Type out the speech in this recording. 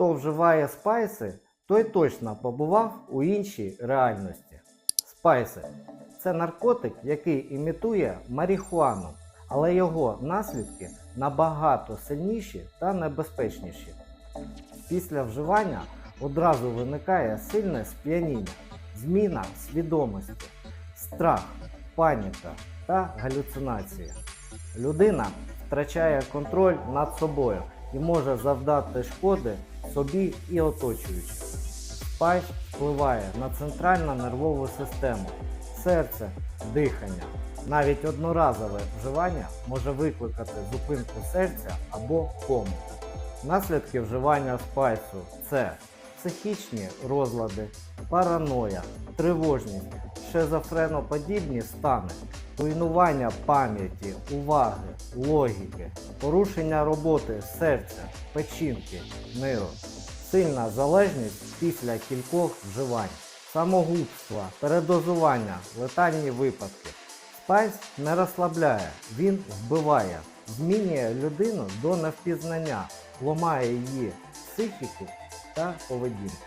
Хто вживає спайси, той точно побував у іншій реальності. Спайси це наркотик, який імітує марихуану, але його наслідки набагато сильніші та небезпечніші. Після вживання одразу виникає сильне сп'яніння, зміна свідомості, страх, паніка та галюцинації. Людина втрачає контроль над собою і може завдати шкоди собі і оточуючим. Спайс впливає на центральну нервову систему, серце, дихання. Навіть одноразове вживання може викликати зупинку серця або кому. Наслідки вживання спайсу це психічні розлади, параноя, тривожність, шизофреноподібні стани, руйнування пам'яті, уваги, логіки, порушення роботи серця, печінки, нирок, сильна залежність після кількох вживань, самогубства, передозування, летальні випадки. Спайс не розслабляє, він вбиває, змінює людину до невпізнання, ламає її психіку та поведінку.